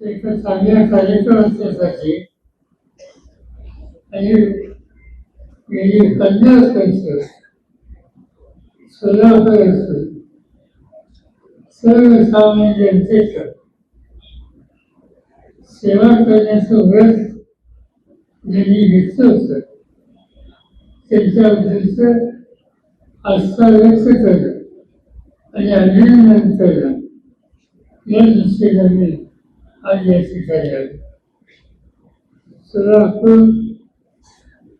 एका चांगल्या आणि गेली पन्नास वर्ष सोलापूर सर्वसामान्य जनतेचं सेवा करण्याचं व्रत ज्यांनी घेतलं होतं त्यांच्याबद्दलचं आस्था व्यक्त करणं आणि अभिनंदन करणं या दृष्टीने मी आज या ठिकाणी आलो सोलापूर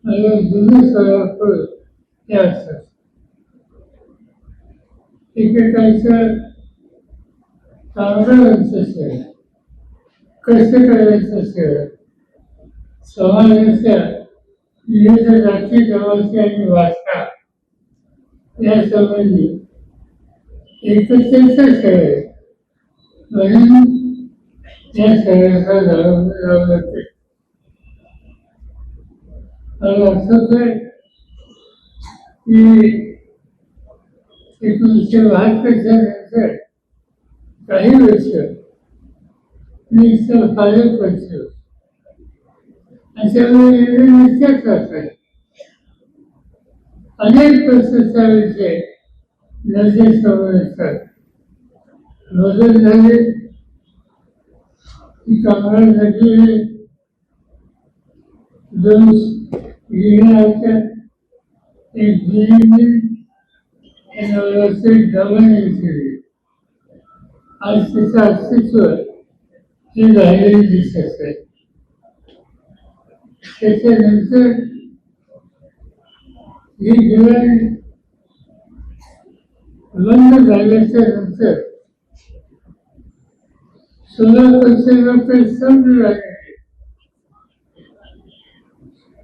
आणि जुनं सोलापूर हे असतात. एकेकाचं चांगलं शहर कसं करायचं असेल समाजाच्या विविध जाती जमाती आणि वाचना या संबंधी एकत्रित शहर म्हणून एकोणीसशे बहात्तरच्या नंतर काही वर्ष मी इथं पालक वर्ष अशामुळे निश्चित असायचे अनेक प्रश्नाचा विषय नजरेसमोर येतात बदल झाले की कामाला नदी दोन गिरणाच्या एक गिरणी आणि व्यवस्थित जमाने केली आज तिचं अस्तित्व हे राहिलेले दिसत आहे त्याच्यानंतर ही दिवाळी बंद झाल्याच्यानंतर लागले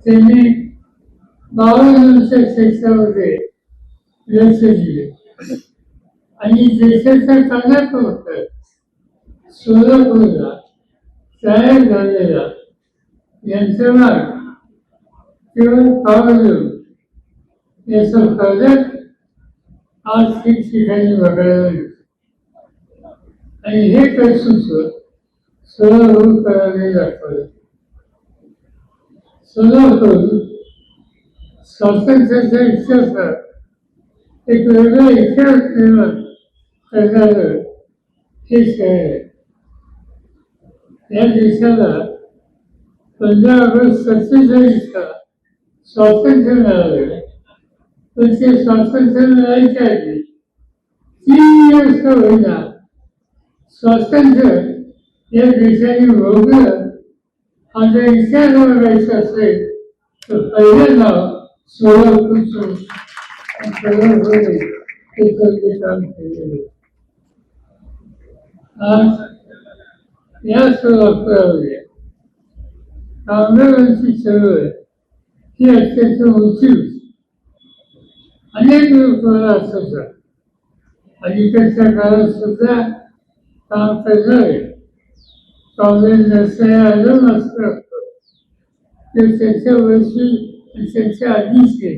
त्यांनी बावन्न वर्ष क्षेत्रामध्ये लक्ष दिले आणि देशाचा कानाकोपऱ्यात सोलापूरला तयार झालेला. यांचा मार्ग केवळ पावलं याचा फरक आज ठिकठिकाणी बघायला मिळतो. आणि हे काही कर्तृत्व सोलापूर करावे दाखवलं सोलापूर स्वातंत्र्याच्या इतिहासात एक वेगळा इतिहास निर्माण करणारं हे शहर आहे. या देशाला पंधरा ऑगस्ट सत्तेचाळीसला स्वातंत्र्य मिळालं पण ते स्वातंत्र्य मिळायच्या आधी तीन वर्ष होईना स्वातंत्र्य या देशाने भोगलं हा जर इतिहास बघायचा असेल तर पहिल्यांदा नाव सोलापूरचं सोलापूर काम केलेलं आज या सोलापुरामध्ये कामगारांची चळवळ ही अत्यंत उंची अनेक लोक असतात आणि त्याच्या काळात सुद्धा काम करणारे काँग्रेस नसणारे आलं नसतं ते त्यांच्या वर्षी आणि त्यांच्या आधीचे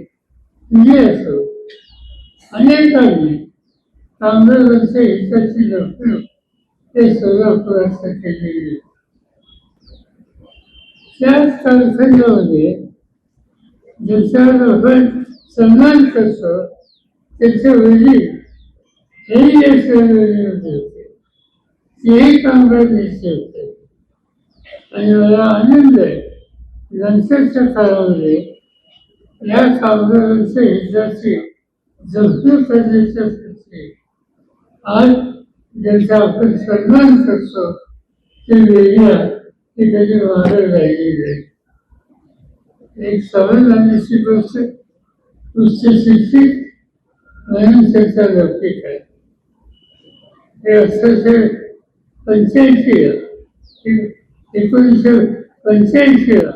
म्हणजे असो अनेकांनी कामगारांच्या हिताची जपणूक ते सोलापुरात केलेली त्याच कालखंडामध्ये ज्यांच्यावर आपण सन्मान करतो त्याच्या वडील हेही या होते. तेही कामगार नेते होते आणि मला आनंद आहे नंतरच्या काळामध्ये या कामगारांच्या हिताची जपणूक करण्याच्या आज ज्याचा आपण सन्मान करतो ते वेगळ्या की त्याची मागे राहिलेली आहे. एक समाधानाची गोष्ट उच्च शिक्षित म्हणून त्याचा लौकिक आहे हे असं पंच्याऐंशीला एकोणीसशे पंच्याऐंशीला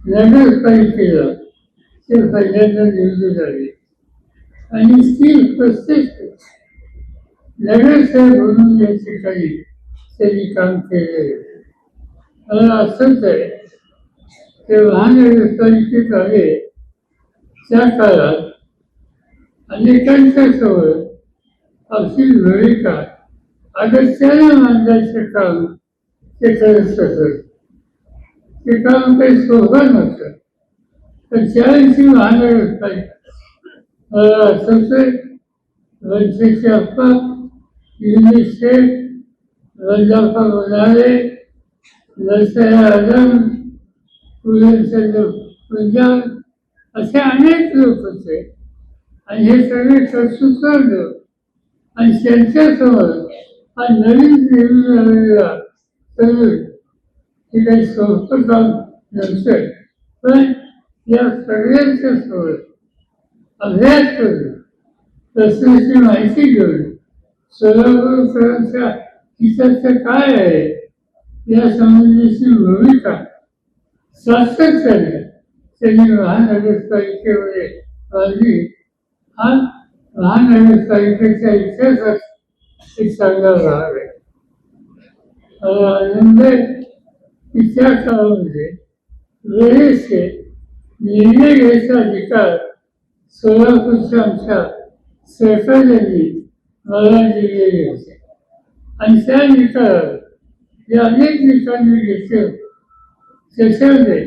नगरपालिकेला ते पहिल्यांदा निवडून झाले. आणि ती प्रत्येक नगरसेवक म्हणून या ठिकाणी त्यांनी काम केले. मला असंच आहे. ते महानगरपालिकेत आले त्या काळात अनेकांच्या सोबत अगदी वेळी का अगत्याला मांडायचं काम ते खरंच तसं काही सोबत नव्हतं तर चाळीसची महानगर पाहिजे मला आठवतंय वंशेची अप्पा युनिसेफ वल्लभा बनारे लसया आजम पुलंचंद्र पंजाब असे अनेक लोक होते आणि हे सगळे कर्तृत्व लोक आणि त्यांच्यासमोर हा नवीन निर्णय आलेला तरुण हे काही सोपं काम नव्हतं पण या सगळ्यांच्या समोर अभ्यास करून प्रश्नाची माहिती घेऊन सोलापूरकरांच्या हिताचं काय आहे या संबंधीची भूमिका सातत्याने त्यांनी महानगरपालिकेमध्ये मांडली हा महानगरपालिकेच्या इतिहासात एक चांगला भाग आहे आनंद आहे काळामध्ये वेळेचे निर्णय घ्यायचा अधिकार सोलापूरच्या आमच्या सरकारने मला दिलेले होते आणि त्या निकालावर जे अनेक निकाल मी घेतले होते त्याच्यामध्ये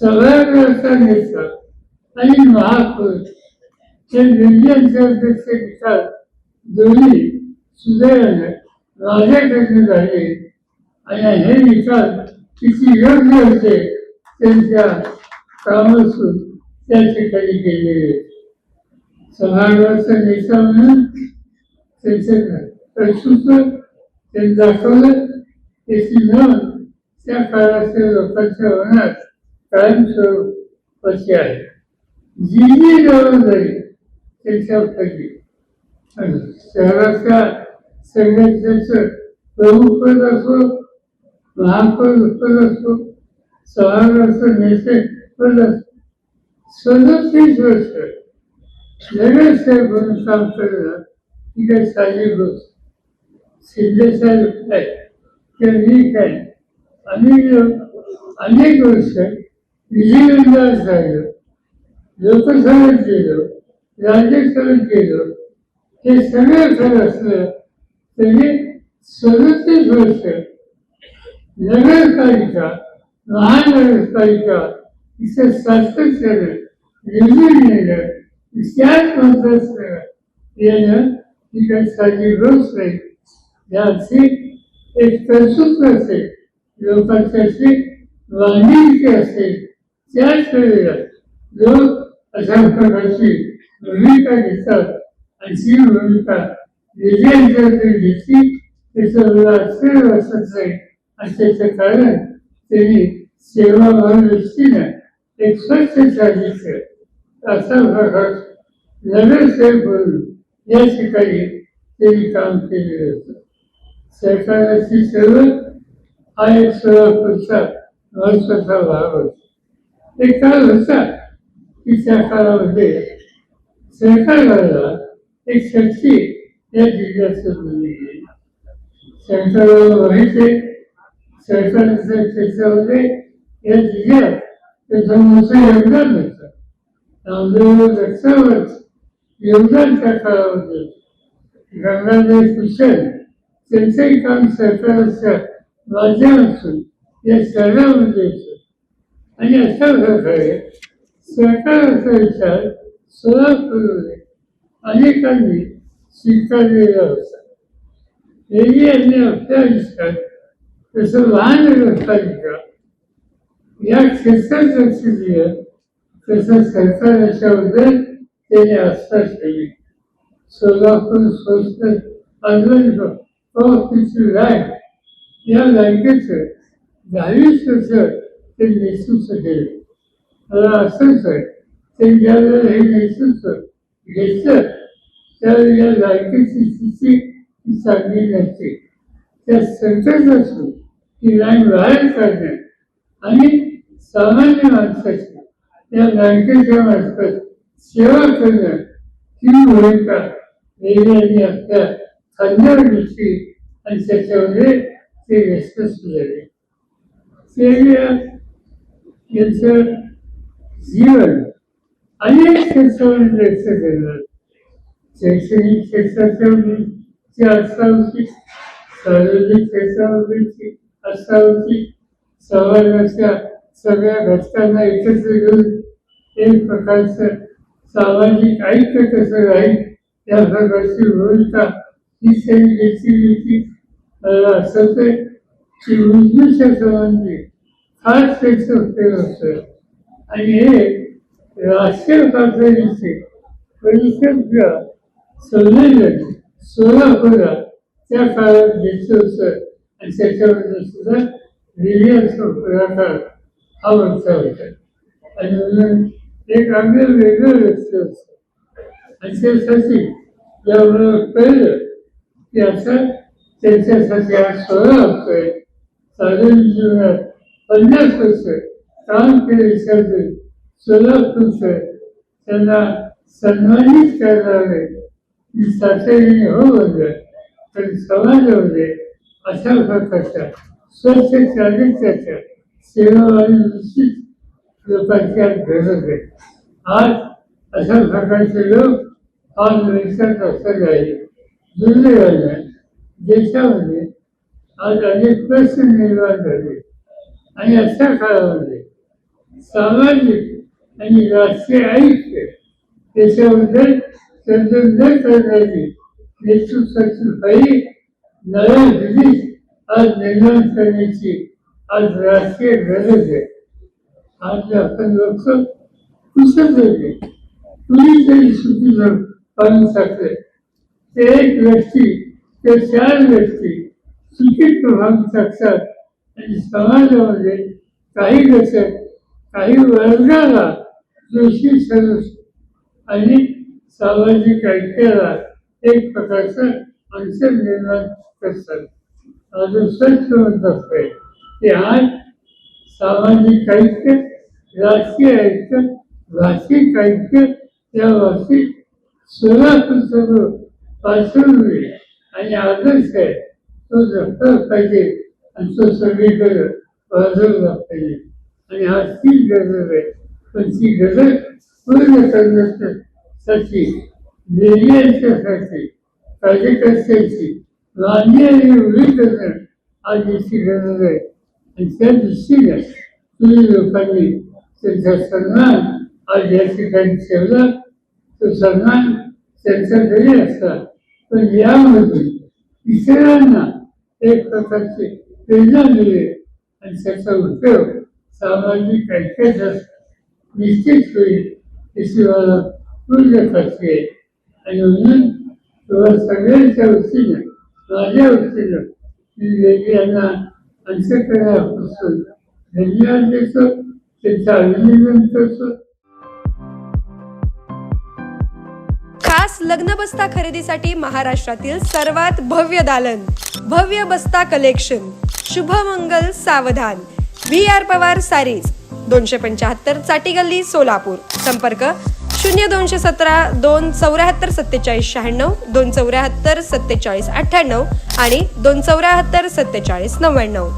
सभागृहाचा नेता आणि महापुरुष हे निर्णयांचे निकाल दोन्ही सुदैवाने माझ्याकडे झाले. आणि हे निकाल किती योग्य होते त्यांच्या कामासून त्या ठिकाणी गेलेले सभागृहाचा निकाल म्हणून त्यांचं कर्तृत्व त्यांनी दाखवलं त्याची नोंद त्या काळातल्या लोकांच्या मनात कायमस्वरूपाची आहे. जी जी जबाबदारी त्यांच्या पडली. आणि शहराच्या संघटनेचं प्रमुख पद असो महापौर पद असो सभागृहाचं नेते पद असो सदतीस वर्ष लगेच ते म्हणून काम करणं ही काही साधी गोष्ट शिंदे साहेब काय त्यांनी काय अनेक लोक अनेक वर्ष विधिमंडळ झालं लोकसभेत गेलो राज्यसभेत गेलो हे सगळं खरं असलं तरी सदतीस वर्ष नगरपालिका महानगरपालिका इथं सातत्यानं निवडून येणं त्याच मतदारसंघात येणं ही काही साधी गोष्ट नाही याची एक कर्तृत्व असेल लोकांची बांधिलकी असेल त्याच वेळेला लोक अशा प्रकारची भूमिका घेतात आणि ती भूमिका विजयांच्या घेतली त्याचं मला आश्चर्य वाटत नाही आणि त्याचं कारण त्यांनी सेवाभाव दृष्टीनं एक स्वच्छ चालीचं असा प्रकार नगरसेवक म्हणून या ठिकाणी त्यांनी काम केलेलं होतं सरकारची सेवा हा एक सोलापूरचा महत्त्वाचा भाग होता एक काळ होता की त्या काळामध्ये सरकारला एक शक्ती त्या जिल्ह्यात बनली गेली सरकारला माहिती आहे क्षेत्रामध्ये या जिल्ह्यात त्याचा मोठं योगदान होतं नामदेव रस्त्यावरच योगदान त्या काळामध्ये गंगाधर किशन त्यांचंही काम सरकारच्या माध्यमातून या शहरामध्ये होतं आणि अशा प्रकारे सरकारचा विचार सोलापूरमध्ये अनेकांनी स्वीकारलेला होता हेही यांनी आपल्या विचार तसं महानगरपालिका या क्षेत्रात लक्ष दिलं तसं सरकारबद्दल त्याने आस्था ठेवली सोलापूर संस्कृत आंदोलन ऑफिसची लाईन या बँकेचं दहावीस वर्ष ते नेतृत्व केलं मला असंच आहे ते ज्यावेळेला हे नेतृत्व घेतलं तर या बँकेची स्थिती ही चांगली नसते. त्या संकटातून ही लाईन बाहेर काढणं आणि सामान्य माणसाची या बँकेच्या मार्फत सेवा करणं ही भूमिका वेगळ्यांनी आपल्या खांद्यावर घेतली आणि त्याच्यामध्ये ते व्यस्त झाले. तेव्हा यांचं जीवन अनेक क्षेत्रामध्ये व्यस्त देणार शैक्षणिक क्षेत्राच्या मुलीची सार्वजनिक क्षेत्रामध्येची असतावरती समाजाच्या सगळ्या घटकांना एकत्र घेऊन एक प्रकारचं सामाजिक ऐक्य कसं राहील या प्रकारची भूमिका ही त्यांनी घेतली होती असं ते की उर्दूच्या संबंधी खास त्याचं उपयोग होतं आणि हे राष्ट्रीय पातळीचे परिषद संमेलन सोलापुरात त्या काळात घेतलं आणि त्याच्यामध्ये सुद्धा लिहिण्याचा पुढाकार हा होता होता आणि म्हणून एक अगदी वेगळं व्यक्ती होतं आणि त्यासाठी यामुळं कळलं की आता त्यांच्यासाठी हा सोहळा होतोय साधारण जीवनात पन्नास वर्ष काम केल्याच्यानंतर सोलापूरचं त्यांना सन्मानित करणारे मी तातडीने हो म्हणलं तर समाजामध्ये हो अशा प्रकारच्या स्वच्छ चारित्र्याच्या सेवा आणि निश्चित लोकांची आज गरज आहे आज अशा प्रकारचे लोक आज मिळतात असं नाही दुर्दैवानं देशामध्ये आज अनेक प्रश्न निर्माण झाले. आणि अशा काळामध्ये सामाजिक आणि राष्ट्रीय ऐक्य त्याच्याबद्दल संशोधन करण्याची नेतृत्वाची फाई नव्या दिल्लीत आज निर्माण करण्याची आज राष्ट्रीय गरज आहे आज आपण बघतो कुशल होते कुणी तरी चुकीचं पाणी टाकलं ते एक व्यक्ती ते चार व्यक्ती चुकीत प्रभाव टाकतात आणि समाजामध्ये काही घटक काही वर्गाला दोषी समज आणि सामाजिक ऐक्याला एक प्रकारचं अंतर निर्माण करतात. अजून स्वच्छ म्हणत असते की आज सामाजिक ऐक्य राजकीय ऐक्य भाषिक ऐक्य या बाबतीत सोलापूर सर्व पार्श्वभूमी आणि आदर्श आहे. तो जपला पाहिजे आणि तो सगळीकडे वाजवला पाहिजे. आणि आज ती गरज आहे. पण ती गरज पूर्ण करण्याचं निर्णयांच्यासाठी कार्यकर्त्यांची मान्य आणि उभी करणं आज याची गरज आहे आणि त्या दृष्टीने तुम्ही लोकांनी त्यांचा सन्मान आज या ठिकाणी ठेवला. तो सन्मान त्यांचा जरी असला. पण यामधून इतरांना एक प्रकारची प्रेरणा मिळेल आणि त्याचा उपयोग सामाजिक ऐक्याचा निश्चित होईल याची मला पूर्ण खात्री आहे. आणि म्हणून तुम्हा सगळ्यांच्या वतीनं माझ्या वतीनं मी वेगळी यांना अंतकरणापासून धन्यवाद देतो. त्यांचं अभिनंदन करतो. खास लग्न बस्ता खरेदीसाठी महाराष्ट्रातील सर्वात भव्य दालन भव्य बस्ता कलेक्शन शुभमंगल सावधान. व्ही आर पवार सारीज दोनशे पंच्याहत्तर चाटी गल्ली सोलापूर. संपर्क शून्य दोनशे सतरा दोन चौऱ्याहत्तर सत्तेचाळीस शहाण्णव दोन चौऱ्याहत्तर सत्तेचाळीस अठ्ठ्याण्णव आणि दोन चौऱ्याहत्तर सत्तेचाळीस नव्याण्णव.